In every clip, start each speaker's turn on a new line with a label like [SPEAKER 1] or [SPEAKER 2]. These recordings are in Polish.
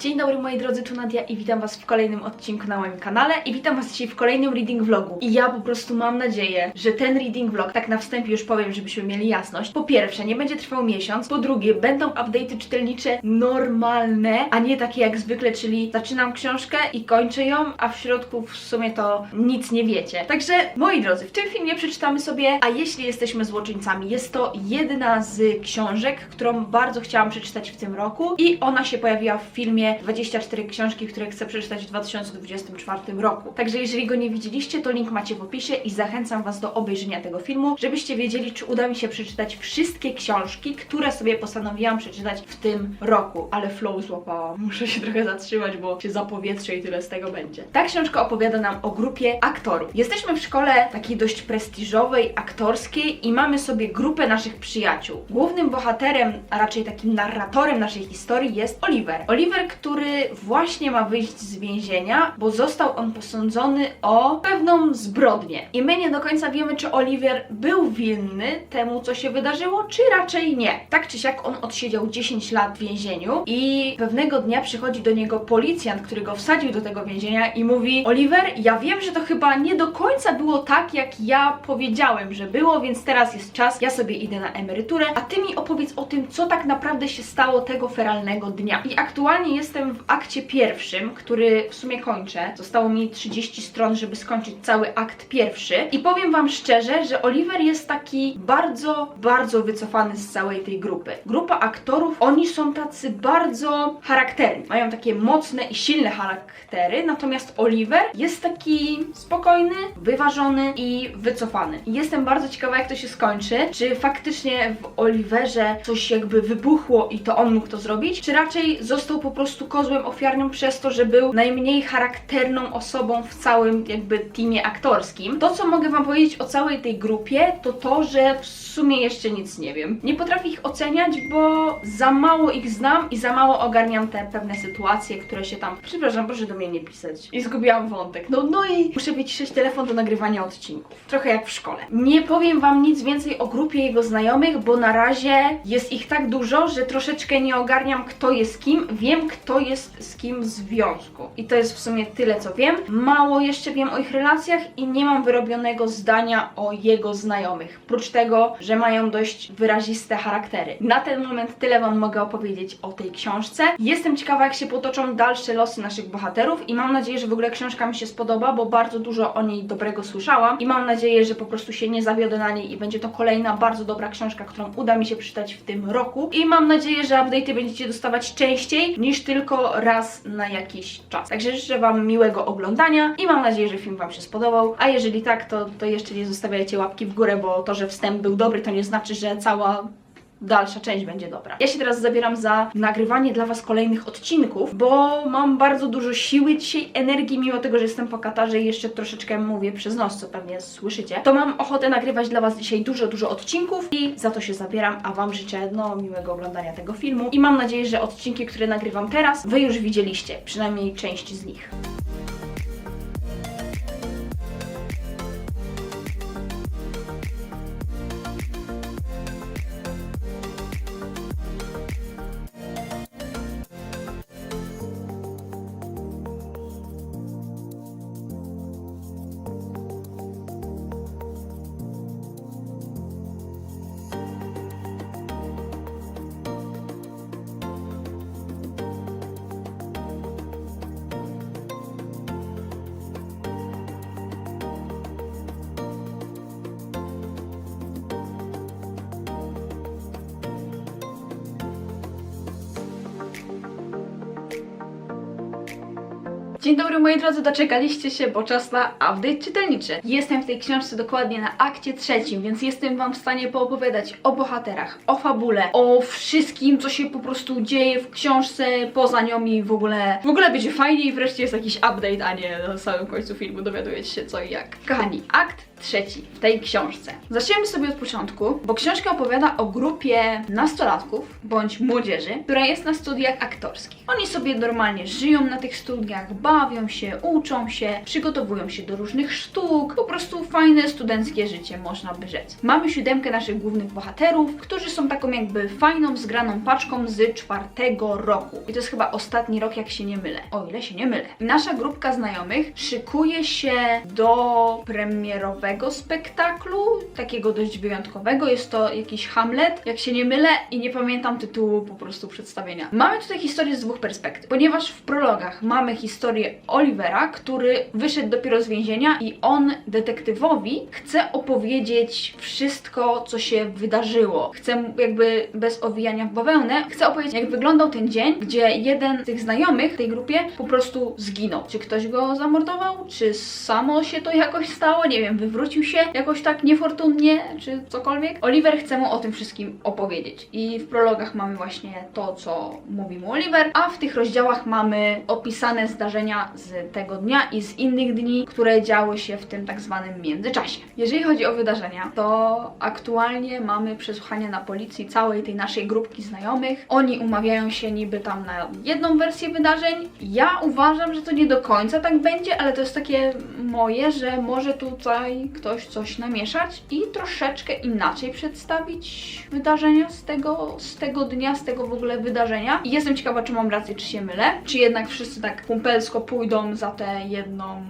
[SPEAKER 1] Dzień dobry moi drodzy, tu Nadia i witam was w kolejnym odcinku na moim kanale i witam was dzisiaj w kolejnym reading vlogu. I ja po prostu mam nadzieję, że ten reading vlog, tak na wstępie już powiem, żebyśmy mieli jasność, po pierwsze nie będzie trwał miesiąc, po drugie będą update'y czytelnicze normalne, a nie takie jak zwykle, czyli zaczynam książkę i kończę ją, a w środku w sumie to nic nie wiecie. Także moi drodzy, w tym filmie przeczytamy sobie, a jeśli jesteśmy złoczyńcami, jest to jedna z książek, którą bardzo chciałam przeczytać w tym roku i ona się pojawiła w filmie 24 książki, które chcę przeczytać w 2024 roku. Także jeżeli go nie widzieliście, to link macie w opisie i zachęcam Was do obejrzenia tego filmu, żebyście wiedzieli, czy uda mi się przeczytać wszystkie książki, które sobie postanowiłam przeczytać w tym roku. Ale flow złapałam. Muszę się trochę zatrzymać, bo się zapowietrzę i tyle z tego będzie. Ta książka opowiada nam o grupie aktorów. Jesteśmy w szkole takiej dość prestiżowej, aktorskiej i mamy sobie grupę naszych przyjaciół. Głównym bohaterem, a raczej takim narratorem naszej historii jest Oliver. Oliver, który właśnie ma wyjść z więzienia, bo został on posądzony o pewną zbrodnię. I my nie do końca wiemy, czy Oliver był winny temu, co się wydarzyło, czy raczej nie. Tak czy siak on odsiedział 10 lat w więzieniu i pewnego dnia przychodzi do niego policjant, który go wsadził do tego więzienia i mówi Oliver, ja wiem, że to chyba nie do końca było tak, jak ja powiedziałem, że było, więc teraz jest czas, ja sobie idę na emeryturę, a ty mi opowiedz o tym, co tak naprawdę się stało tego feralnego dnia. I aktualnie jestem w akcie pierwszym, który w sumie kończę. Zostało mi 30 stron, żeby skończyć cały akt pierwszy. I powiem wam szczerze, że Oliver jest taki bardzo, bardzo wycofany z całej tej grupy. Grupa aktorów, oni są tacy bardzo charakterni. Mają takie mocne i silne charaktery, natomiast Oliver jest taki spokojny, wyważony i wycofany. I jestem bardzo ciekawa, jak to się skończy. Czy faktycznie w Oliverze coś jakby wybuchło i to on mógł to zrobić, czy raczej został po prostu kozłem ofiarnym przez to, że był najmniej charakterną osobą w całym jakby teamie aktorskim. To, co mogę wam powiedzieć o całej tej grupie, to to, że w sumie jeszcze nic nie wiem. Nie potrafię ich oceniać, bo za mało ich znam i za mało ogarniam te pewne sytuacje, które się tam... Przepraszam, proszę do mnie nie pisać. I zgubiłam wątek. No, no i muszę wyciszyć telefon do nagrywania odcinków. Trochę jak w szkole. Nie powiem wam nic więcej o grupie jego znajomych, bo na razie jest ich tak dużo, że troszeczkę nie ogarniam kto jest kim. Wiem kto jest z kim w związku. I to jest w sumie tyle co wiem. Mało jeszcze wiem o ich relacjach i nie mam wyrobionego zdania o jego znajomych. Prócz tego, że mają dość wyraziste charaktery. Na ten moment tyle wam mogę opowiedzieć o tej książce. Jestem ciekawa jak się potoczą dalsze losy naszych bohaterów i mam nadzieję, że w ogóle książka mi się spodoba, bo bardzo dużo o niej dobrego słyszałam i mam nadzieję, że po prostu się nie zawiodę na niej i będzie to kolejna bardzo dobra książka, którą uda mi się przeczytać w tym roku i mam nadzieję, że update'y będziecie dostawać częściej niż tylko raz na jakiś czas. Także życzę Wam miłego oglądania i mam nadzieję, że film Wam się spodobał, a jeżeli tak, to, to jeszcze nie zostawiajcie łapki w górę, bo to, że wstęp był dobry, to nie znaczy, że cała dalsza część będzie dobra. Ja się teraz zabieram za nagrywanie dla Was kolejnych odcinków, bo mam bardzo dużo siły dzisiaj, energii, mimo tego, że jestem po katarze i jeszcze troszeczkę mówię przez nos, co pewnie słyszycie, to mam ochotę nagrywać dla Was dzisiaj dużo, dużo odcinków i za to się zabieram, a Wam życzę, no, miłego oglądania tego filmu i mam nadzieję, że odcinki, które nagrywam teraz, Wy już widzieliście, przynajmniej część z nich. Dzień dobry moi drodzy, doczekaliście się, bo czas na update czytelniczy. Jestem w tej książce dokładnie na akcie trzecim, więc jestem Wam w stanie poopowiadać o bohaterach, o fabule, o wszystkim, co się po prostu dzieje w książce, poza nią i w ogóle... W ogóle będzie fajnie i wreszcie jest jakiś update, a nie na samym końcu filmu dowiadujecie się co i jak. Kochani, akt
[SPEAKER 2] trzeci w tej książce. Zaczniemy sobie od początku, bo książka opowiada o grupie nastolatków bądź młodzieży, która jest na studiach aktorskich. Oni sobie normalnie żyją na tych studiach, bawią się, uczą się, przygotowują się do różnych sztuk, po prostu fajne studenckie życie, można by rzec. Mamy siódemkę naszych głównych bohaterów, którzy są taką jakby fajną, zgraną paczką z czwartego roku. I to jest chyba ostatni rok, jak się nie mylę. O ile się nie mylę. Nasza grupka znajomych szykuje się do premierowego spektaklu, takiego dość wyjątkowego. Jest to jakiś Hamlet, jak się nie mylę, i nie pamiętam tytułu po prostu przedstawienia. Mamy tutaj historię z dwóch perspektyw, ponieważ w prologach mamy historię Olivera, który wyszedł dopiero z więzienia i on detektywowi chce opowiedzieć wszystko, co się wydarzyło. Chce jakby bez owijania w bawełnę, chce opowiedzieć, jak wyglądał ten dzień, gdzie jeden z tych znajomych w tej grupie po prostu zginął. Czy ktoś go zamordował, czy samo się to jakoś stało, nie wiem, wywrócił się jakoś tak niefortunnie, czy cokolwiek. Oliver chce mu o tym wszystkim opowiedzieć. I w prologach mamy właśnie to, co mówi mu Oliver, a w tych rozdziałach mamy opisane zdarzenia z tego dnia i z innych dni, które działy się w tym tak zwanym międzyczasie. Jeżeli chodzi o wydarzenia, to aktualnie mamy przesłuchanie na policji całej tej naszej grupki znajomych. Oni umawiają się niby tam na jedną wersję wydarzeń. Ja uważam, że to nie do końca tak będzie, ale to jest takie moje, że może tutaj ktoś coś namieszać i troszeczkę inaczej przedstawić wydarzenia z tego, z tego dnia, z tego w ogóle wydarzenia. I jestem ciekawa, czy mam rację, czy się mylę, czy jednak wszyscy tak kumpelsko pójdą za tę jedną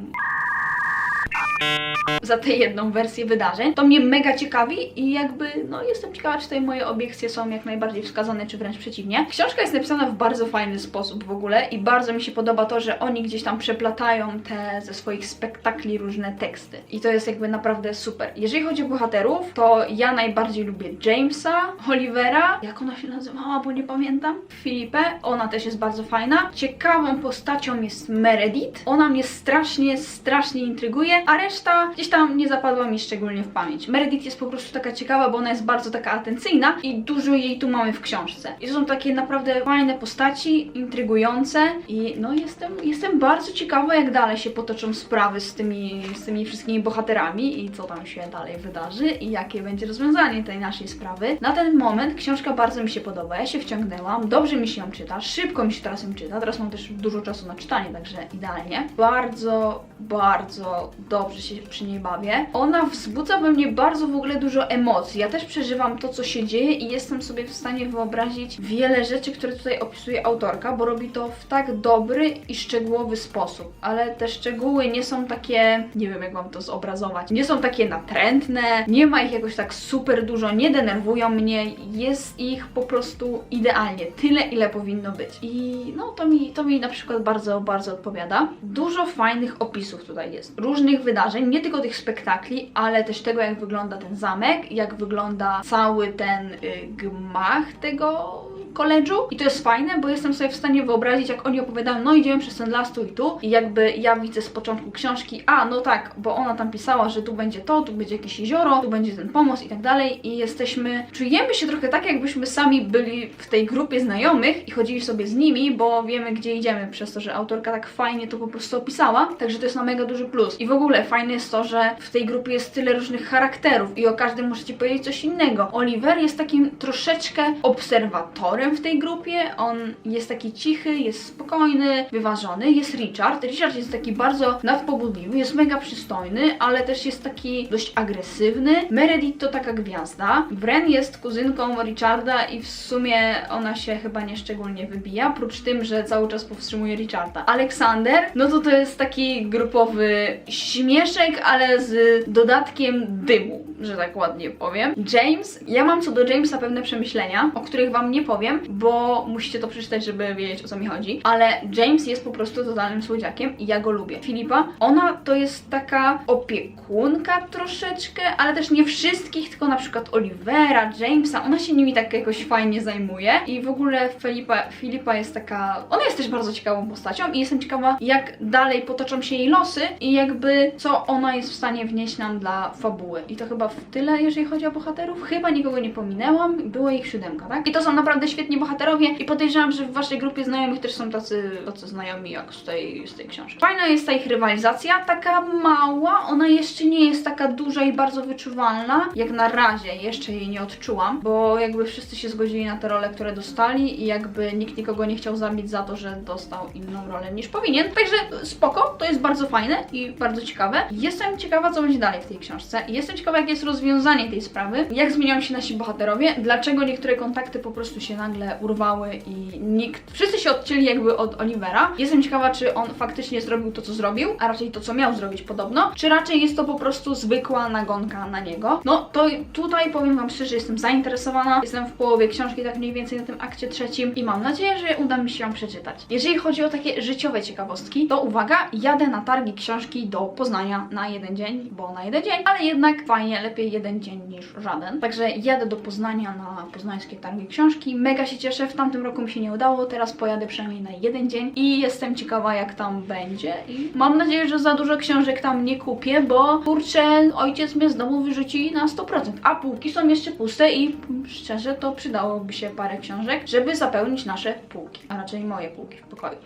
[SPEAKER 2] za tę jedną wersję wydarzeń. To mnie mega ciekawi i jakby, no jestem ciekawa, czy tutaj moje obiekcje są jak najbardziej wskazane, czy wręcz przeciwnie. Książka jest napisana w bardzo fajny sposób w ogóle i bardzo mi się podoba to, że oni gdzieś tam przeplatają te ze swoich spektakli różne teksty. I to jest jakby naprawdę super. Jeżeli chodzi o bohaterów, to ja najbardziej lubię Jamesa, Olivera, jak ona się nazywała, bo nie pamiętam, Filipę, ona też jest bardzo fajna. Ciekawą postacią jest Meredith. Ona mnie strasznie, strasznie intryguje, a reszta gdzieś tam nie zapadła mi szczególnie w pamięć. Meredith jest po prostu taka ciekawa, bo ona jest bardzo taka atencyjna i dużo jej tu mamy w książce. I to są takie naprawdę fajne postaci, intrygujące i no jestem, jestem bardzo ciekawa, jak dalej się potoczą sprawy z tymi, z tymi wszystkimi bohaterami i co tam się dalej wydarzy i jakie będzie rozwiązanie tej naszej sprawy. Na ten moment książka bardzo mi się podoba, ja się wciągnęłam, dobrze mi się ją czyta, szybko mi się teraz ją czyta, teraz mam też dużo czasu na czytanie, także idealnie. Bardzo, bardzo dobrze się przy niej bawię. Ona wzbudza we mnie bardzo w ogóle dużo emocji. Ja też przeżywam to, co się dzieje i jestem sobie w stanie wyobrazić wiele rzeczy, które tutaj opisuje autorka, bo robi to w tak dobry i szczegółowy sposób. Ale te szczegóły nie są takie, nie wiem jak wam to zobrazować, nie są takie natrętne, nie ma ich jakoś tak super dużo, nie denerwują mnie, jest ich po prostu idealnie, tyle ile powinno być. I no to mi, to mi na przykład bardzo, bardzo odpowiada. Dużo fajnych opisów tutaj jest, różnych wydarzeń, nie tylko tych spektakli, ale też tego, jak wygląda ten zamek, jak wygląda cały ten y, gmach tego koledżu i to jest fajne, bo jestem sobie w stanie wyobrazić, jak oni opowiadają, no idziemy przez ten las tu i tu i jakby ja widzę z początku książki, a no tak, bo ona tam pisała, że tu będzie to, tu będzie jakieś jezioro, tu będzie ten pomost i tak dalej i jesteśmy, czujemy się trochę tak, jakbyśmy sami byli w tej grupie znajomych i chodzili sobie z nimi, bo wiemy, gdzie idziemy, przez to, że autorka tak fajnie to po prostu opisała, także to jest na mega duży plus. I w ogóle fajne jest to, że w tej grupie jest tyle różnych charakterów i o każdym możecie powiedzieć coś innego. Oliver jest takim troszeczkę obserwatorem w tej grupie, on jest taki cichy, jest spokojny, wyważony, jest Richard. Richard jest taki bardzo nadpobudliwy, jest mega przystojny, ale też jest taki dość agresywny. Meredith to taka gwiazda. Wren jest kuzynką Richarda i w sumie ona się chyba nie szczególnie wybija, prócz tym, że cały czas powstrzymuje Richarda. Aleksander, no to to jest taki grupowy śmieszek, ale z dodatkiem dymu, że tak ładnie powiem. James, ja mam co do Jamesa pewne przemyślenia, o których wam nie powiem, bo musicie to przeczytać, żeby wiedzieć o co mi chodzi, ale James jest po prostu totalnym słodziakiem i ja go lubię. Filipa, ona to jest taka opiekunka troszeczkę, ale też nie wszystkich, tylko na przykład Olivera, Jamesa, ona się nimi tak jakoś fajnie zajmuje i w ogóle Filipa, Filipa jest taka, ona jest też bardzo ciekawą postacią i jestem ciekawa jak dalej potoczą się jej losy i jakby co ona jest w stanie wnieść nam dla fabuły i to chyba chyba w tyle, jeżeli chodzi o bohaterów. Chyba nikogo nie pominęłam. Było ich siódemka, tak? I to są naprawdę świetni bohaterowie i podejrzewam, że w waszej grupie znajomych też są tacy, tacy znajomi jak z tej, z tej książki. Fajna jest ta ich rywalizacja, taka mała, ona jeszcze nie jest taka duża i bardzo wyczuwalna. Jak na razie jeszcze jej nie odczułam, bo jakby wszyscy się zgodzili na te role, które dostali i jakby nikt nikogo nie chciał zabić za to, że dostał inną rolę niż powinien. Także spoko, to jest bardzo fajne i bardzo ciekawe. Jestem ciekawa, co będzie dalej w tej książce. Jestem ciekawa, jakie jest rozwiązanie tej sprawy, jak zmieniają się nasi bohaterowie, dlaczego niektóre kontakty po prostu się nagle urwały i nikt, wszyscy się odcięli jakby od Olivera. Jestem ciekawa, czy on faktycznie zrobił to, co zrobił, a raczej to, co miał zrobić podobno, czy raczej jest to po prostu zwykła nagonka na niego. No to tutaj powiem Wam szczerze, jestem zainteresowana. Jestem w połowie książki, tak mniej więcej na tym akcie trzecim i mam nadzieję, że uda mi się ją przeczytać. Jeżeli chodzi o takie życiowe ciekawostki, to uwaga, jadę na targi książki do Poznania na jeden dzień, bo na jeden dzień, ale jednak fajnie, lepiej jeden dzień niż żaden. Także jadę do Poznania na poznańskie targi książki. Mega się cieszę, w tamtym roku mi się nie udało, teraz pojadę przynajmniej na jeden dzień i jestem ciekawa jak tam będzie. I mam nadzieję, że za dużo książek tam nie kupię, bo kurczę, ojciec mnie z domu wyrzuci na 100%, a półki są jeszcze puste i szczerze to przydałoby się parę książek, żeby zapełnić nasze półki, a raczej moje półki w pokoju.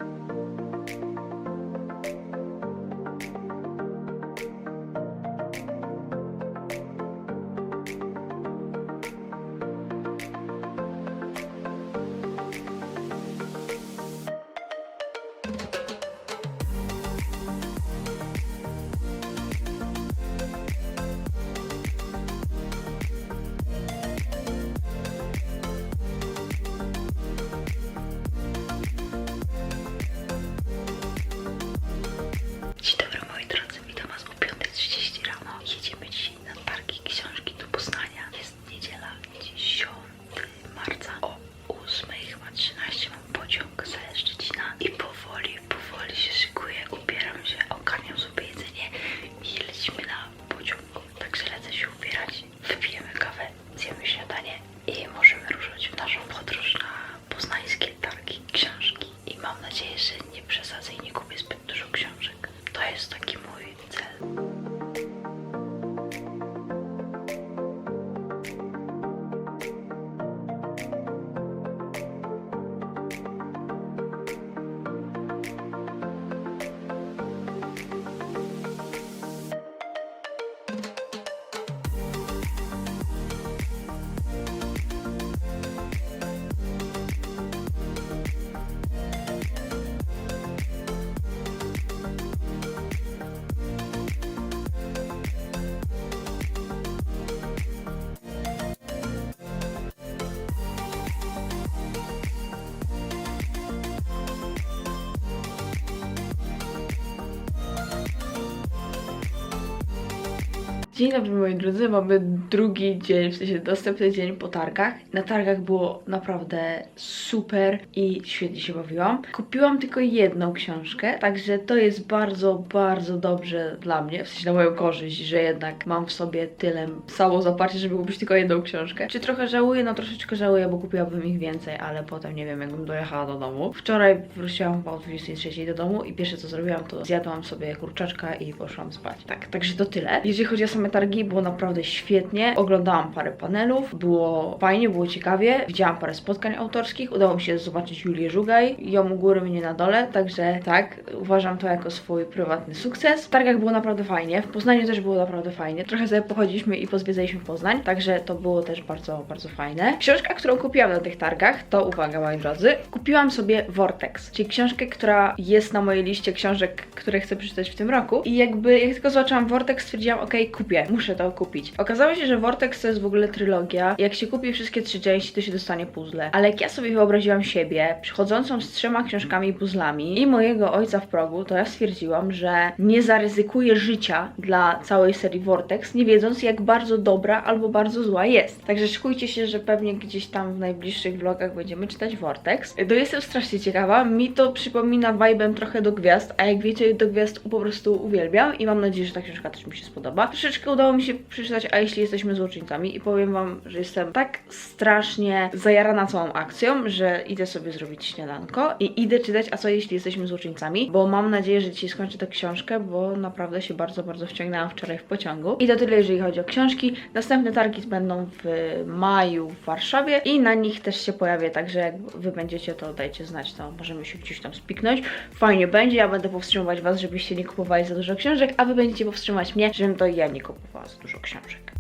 [SPEAKER 1] Dzień dobry moi drodzy, mamy drugi dzień, w sensie następny dzień po targach. Na targach było naprawdę super i świetnie się bawiłam. Kupiłam tylko jedną książkę, także to jest bardzo, bardzo dobrze dla mnie, w sensie na moją korzyść, że jednak mam w sobie tyle samozaparcia, żeby kupić tylko jedną książkę. Czy trochę żałuję? No troszeczkę żałuję, bo kupiłabym ich więcej, ale potem nie wiem, jakbym dojechała do domu. Wczoraj wróciłam chyba o 23 do domu i pierwsze co zrobiłam, to zjadłam sobie kurczaczka i poszłam spać. Tak, także to tyle. Jeżeli chodzi o same targi, było naprawdę świetnie. Oglądałam parę panelów, było fajnie, było ciekawie. Widziałam parę spotkań autorskich, udało mi się zobaczyć Julię Żugaj, ją u góry, mnie na dole, także tak, uważam to jako swój prywatny sukces. W targach było naprawdę fajnie, w Poznaniu też było naprawdę fajnie. Trochę sobie pochodziliśmy i pozwiedzaliśmy Poznań, także to było też bardzo, bardzo fajne. Książka, którą kupiłam na tych targach, to uwaga moi drodzy, kupiłam sobie Vortex, czyli książkę, która jest na mojej liście książek, które chcę przeczytać w tym roku i jakby jak tylko zobaczyłam Vortex stwierdziłam, ok, kupię, muszę to kupić. Okazało się, że Vortex to jest w ogóle trylogia. Jak się kupi wszystkie trzy części, to się dostanie puzzle. Ale jak ja sobie wyobraziłam siebie, przychodzącą z trzema książkami i puzzlami i mojego ojca w progu, to ja stwierdziłam, że nie zaryzykuję życia dla całej serii Vortex, nie wiedząc jak bardzo dobra albo bardzo zła jest. Także szykujcie się, że pewnie gdzieś tam w najbliższych vlogach będziemy czytać Vortex. To jestem strasznie ciekawa. Mi to przypomina vibem trochę do gwiazd, a jak wiecie, do gwiazd po prostu uwielbiam i mam nadzieję, że ta książka też mi się spodoba. Troszeczkę książkę udało mi się przeczytać, a jeśli jesteśmy złoczyńcami i powiem wam, że jestem tak strasznie zajarana całą akcją, że idę sobie zrobić śniadanko i idę czytać, a co jeśli jesteśmy złoczyńcami, bo mam nadzieję, że dzisiaj skończę tę książkę, bo naprawdę się bardzo, bardzo wciągnęłam wczoraj w pociągu. I to tyle, jeżeli chodzi o książki. Następne targi będą w maju w Warszawie i na nich też się pojawię, także jak wy będziecie, to dajcie znać, to możemy się gdzieś tam spiknąć. Fajnie będzie, ja będę powstrzymywać was, żebyście nie kupowali za dużo książek, a wy będziecie powstrzymać mnie, żebym to ja nie kupowała za dużo książek.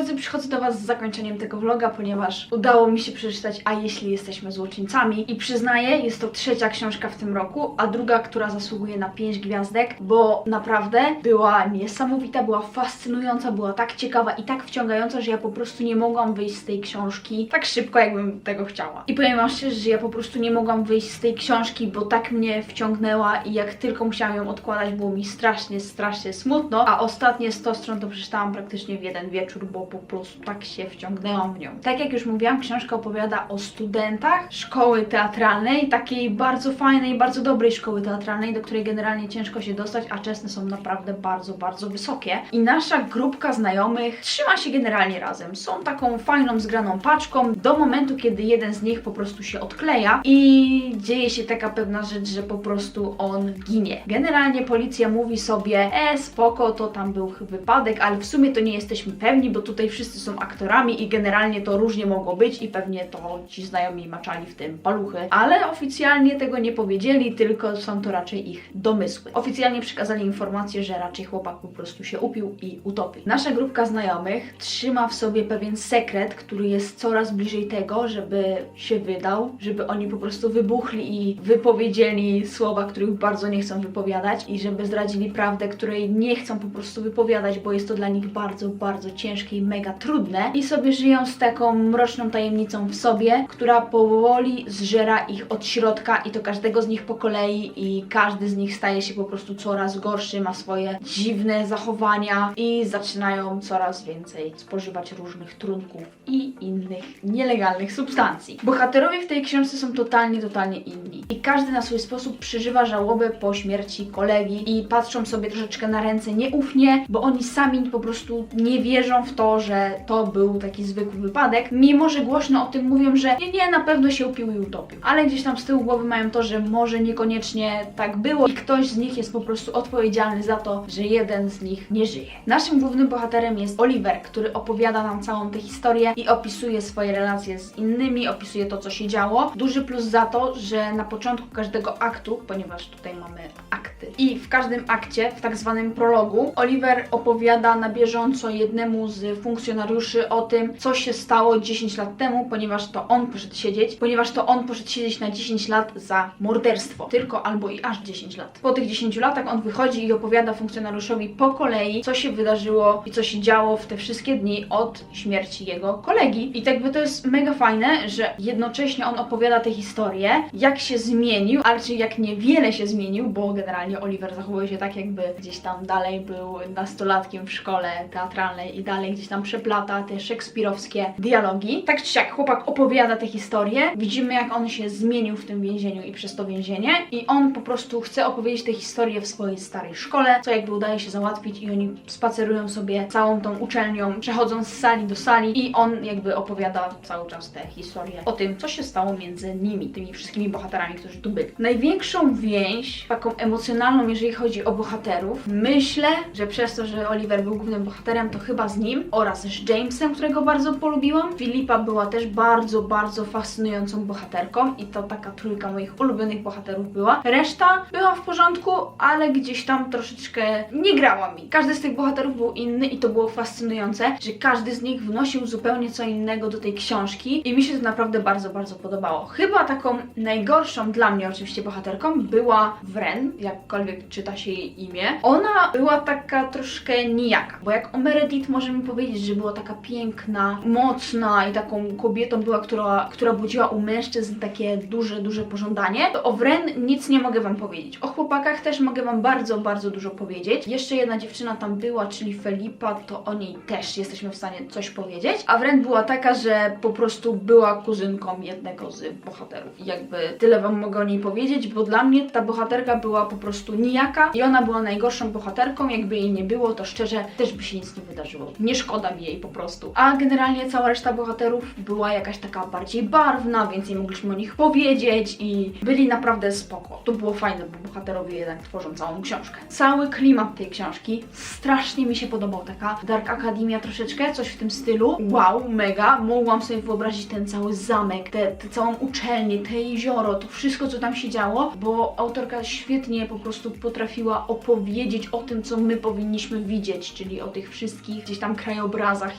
[SPEAKER 1] Drodzy, przychodzę do Was z zakończeniem tego vloga, ponieważ udało mi się przeczytać A jeśli jesteśmy złoczyńcami i przyznaję, jest to trzecia książka w tym roku, a druga, która zasługuje na 5 gwiazdek, bo naprawdę była niesamowita, była fascynująca, była tak ciekawa i tak wciągająca, że ja po prostu nie mogłam wyjść z tej książki tak szybko, jakbym tego chciała. I powiem Wam szczerze, że ja po prostu nie mogłam wyjść z tej książki, bo tak mnie wciągnęła i jak tylko musiałam ją odkładać, było mi strasznie, strasznie smutno, a ostatnie 100 stron to przeczytałam praktycznie w jeden wieczór, bo po prostu tak się wciągnęłam w nią. Tak jak już mówiłam, książka opowiada o studentach szkoły teatralnej, takiej bardzo fajnej, bardzo dobrej szkoły teatralnej, do której generalnie ciężko się dostać, a czesne są naprawdę bardzo, bardzo wysokie. I nasza grupka znajomych trzyma się generalnie razem. Są taką fajną, zgraną paczką do momentu, kiedy jeden z nich po prostu się odkleja i dzieje się taka pewna rzecz, że po prostu on ginie. Generalnie policja mówi sobie, e spoko, to tam był wypadek, ale w sumie to nie jesteśmy pewni, bo tutaj wszyscy są aktorami i generalnie to różnie mogło być i pewnie to ci znajomi maczali w tym paluchy. Ale oficjalnie tego nie powiedzieli, tylko są to raczej ich domysły. Oficjalnie przekazali informację, że raczej chłopak po prostu się upił i utopił. Nasza grupka znajomych trzyma w sobie pewien sekret, który jest coraz bliżej tego, żeby się wydał, żeby oni po prostu wybuchli i wypowiedzieli słowa, których bardzo nie chcą wypowiadać i żeby zdradzili prawdę, której nie chcą po prostu wypowiadać, bo jest to dla nich bardzo, bardzo ciężkie i mega trudne. I sobie żyją z taką mroczną tajemnicą w sobie, która powoli zżera ich od środka i to każdego z nich po kolei i każdy z nich staje się po prostu coraz gorszy, ma swoje dziwne zachowania i zaczynają coraz więcej spożywać różnych trunków i innych nielegalnych substancji. Bohaterowie w tej książce są totalnie, totalnie inni. I każdy na swój sposób przeżywa żałobę po śmierci kolegi i patrzą sobie troszeczkę na ręce nieufnie, bo oni sami po prostu nie wierzą w to, że to był taki zwykły wypadek, mimo że głośno o tym mówią, że nie, nie, na pewno się upił i utopił. Ale gdzieś tam z tyłu głowy mają to, że może niekoniecznie tak było i ktoś z nich jest po prostu odpowiedzialny za to, że jeden z nich nie żyje. Naszym głównym bohaterem jest Oliver, który opowiada nam całą tę historię i opisuje swoje relacje z innymi, opisuje to, co się działo. Duży plus za to, że na początku każdego aktu, ponieważ tutaj mamy akty, i w każdym akcie, w tak zwanym prologu, Oliver opowiada na bieżąco jednemu z funkcjonariuszy o tym, co się stało 10 lat temu, ponieważ to on poszedł siedzieć, ponieważ to on poszedł siedzieć na 10 lat za morderstwo. Tylko albo i aż 10 lat. Po tych 10 latach on wychodzi i opowiada funkcjonariuszowi po kolei, co się wydarzyło i co się działo w te wszystkie dni od śmierci jego kolegi. I tak by to jest mega fajne, że jednocześnie on opowiada tę historię, jak się zmienił, ale czy jak niewiele się zmienił, bo generalnie Oliver zachowuje się tak, jakby gdzieś tam dalej był nastolatkiem w szkole teatralnej i dalej gdzieś tam przeplata te szekspirowskie dialogi. Tak czy siak, chłopak opowiada tę historię, widzimy jak on się zmienił w tym więzieniu i przez to więzienie i on po prostu chce opowiedzieć tę historię w swojej starej szkole, co jakby udaje się załatwić i oni spacerują sobie całą tą uczelnią, przechodząc z sali do sali i on jakby opowiada cały czas tę historię o tym, co się stało między nimi, tymi wszystkimi bohaterami, którzy tu byli. Największą więź, taką emocjonalną, jeżeli chodzi o bohaterów, myślę, że przez to, że Oliver był głównym bohaterem, to chyba z nim oraz z Jamesem, którego bardzo polubiłam. Filipa była też bardzo, bardzo fascynującą bohaterką i to taka trójka moich ulubionych bohaterów była. Reszta była w porządku, ale gdzieś tam troszeczkę nie grała mi. Każdy z tych bohaterów był inny i to było fascynujące, że każdy z nich wnosił zupełnie co innego do tej książki i mi się to naprawdę bardzo, bardzo podobało. Chyba taką najgorszą dla mnie oczywiście bohaterką była Wren, jak
[SPEAKER 2] jakkolwiek czyta się jej imię. Ona była taka troszkę nijaka, bo jak o Meredith możemy powiedzieć, że była taka piękna, mocna i taką kobietą była, która, która budziła u mężczyzn takie duże, duże pożądanie, o Wren nic nie mogę wam powiedzieć. O chłopakach też mogę wam bardzo, bardzo dużo powiedzieć. Jeszcze jedna dziewczyna tam była, czyli Felipa, to o niej też jesteśmy w stanie coś powiedzieć. A Wren była taka, że po prostu była kuzynką jednego z bohaterów. Jakby tyle wam mogę o niej powiedzieć, bo dla mnie ta bohaterka była po prostu nijaka i ona była najgorszą bohaterką. Jakby jej nie było, to szczerze też by się nic nie wydarzyło. Nie szkoda mi jej po prostu. A generalnie cała reszta bohaterów była jakaś taka bardziej barwna, więc nie mogliśmy o nich powiedzieć i byli naprawdę spoko. To było fajne, bo bohaterowie jednak tworzą całą książkę. Cały klimat tej książki strasznie mi się podobał. Taka Dark Academia troszeczkę, coś w tym stylu. Wow, mega. Mogłam sobie wyobrazić ten cały zamek, tę całą uczelnię, te jezioro, to wszystko, co tam się działo, bo autorka świetnie po prostu potrafiła opowiedzieć o tym, co my powinniśmy widzieć, czyli o tych wszystkich gdzieś tam krajobrazach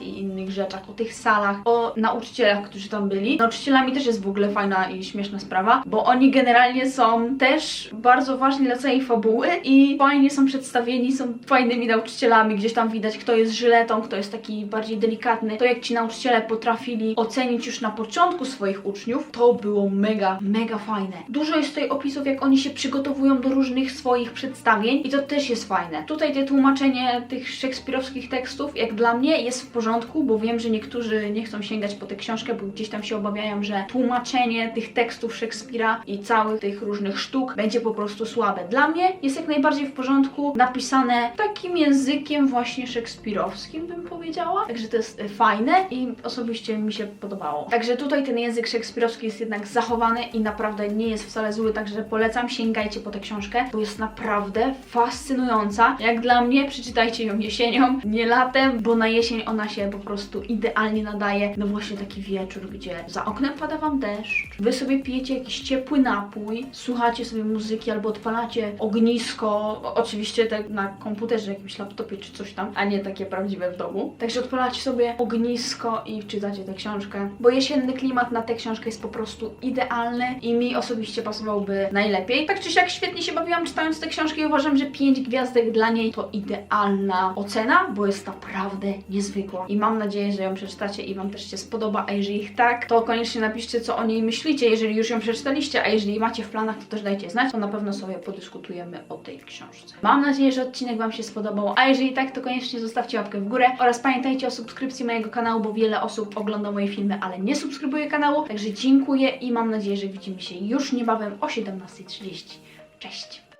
[SPEAKER 2] i innych rzeczach, o tych salach, o nauczycielach, którzy tam byli. Nauczycielami też jest w ogóle fajna i śmieszna sprawa, bo oni generalnie są też bardzo ważni dla całej fabuły i fajnie są przedstawieni, są fajnymi nauczycielami, gdzieś tam widać, kto jest żyletą, kto jest taki bardziej delikatny. To jak ci nauczyciele potrafili ocenić już na początku swoich uczniów, to było mega, mega fajne. Dużo jest tutaj opisów, jak oni się przygotowują do różnych swoich przedstawień i to też jest fajne. Tutaj te tłumaczenie tych szekspirowskich tekstów, jak dla mnie, jest w porządku, bo wiem, że niektórzy nie chcą sięgać po tę książkę, bo gdzieś tam się obawiają, że tłumaczenie tych tekstów Szekspira i całych tych różnych sztuk będzie po prostu słabe. Dla mnie jest jak najbardziej w porządku, napisane takim językiem właśnie szekspirowskim, bym powiedziała. Także to jest e, fajne i osobiście mi się podobało. Także tutaj ten język szekspirowski jest jednak zachowany i naprawdę nie jest wcale zły, także polecam, sięgajcie po tę książkę, bo jest naprawdę fascynująca. Jak dla mnie, przeczytajcie ją jesienią, nie latem, bo na jesień ona się po prostu idealnie nadaje. No właśnie taki wieczór, gdzie za oknem pada wam deszcz, wy sobie pijecie jakiś ciepły napój, słuchacie sobie muzyki albo odpalacie ognisko, oczywiście tak na komputerze, jakimś laptopie czy coś tam, a nie takie prawdziwe w domu. Także odpalacie sobie ognisko i czytacie tę książkę, bo jesienny klimat na tę książkę jest po prostu idealny i mi osobiście pasowałby najlepiej. Tak czy siak świetnie się bawiłam czytając tę książkę i uważam, że 5 gwiazdek dla niej to idealna ocena, bo jest naprawdę niezwykła. I mam nadzieję, że ją przeczytacie i Wam też się spodoba, a jeżeli tak, to koniecznie napiszcie, co o niej myślicie, jeżeli już ją przeczytaliście, a jeżeli macie w planach, to też dajcie znać, to na pewno sobie podyskutujemy o tej książce. Mam nadzieję, że odcinek Wam się spodobał, a jeżeli tak, to koniecznie zostawcie łapkę w górę oraz pamiętajcie o subskrypcji mojego kanału, bo wiele osób ogląda moje filmy, ale nie subskrybuje kanału, także dziękuję i mam nadzieję, że widzimy się już niebawem o 17.30. Cześć!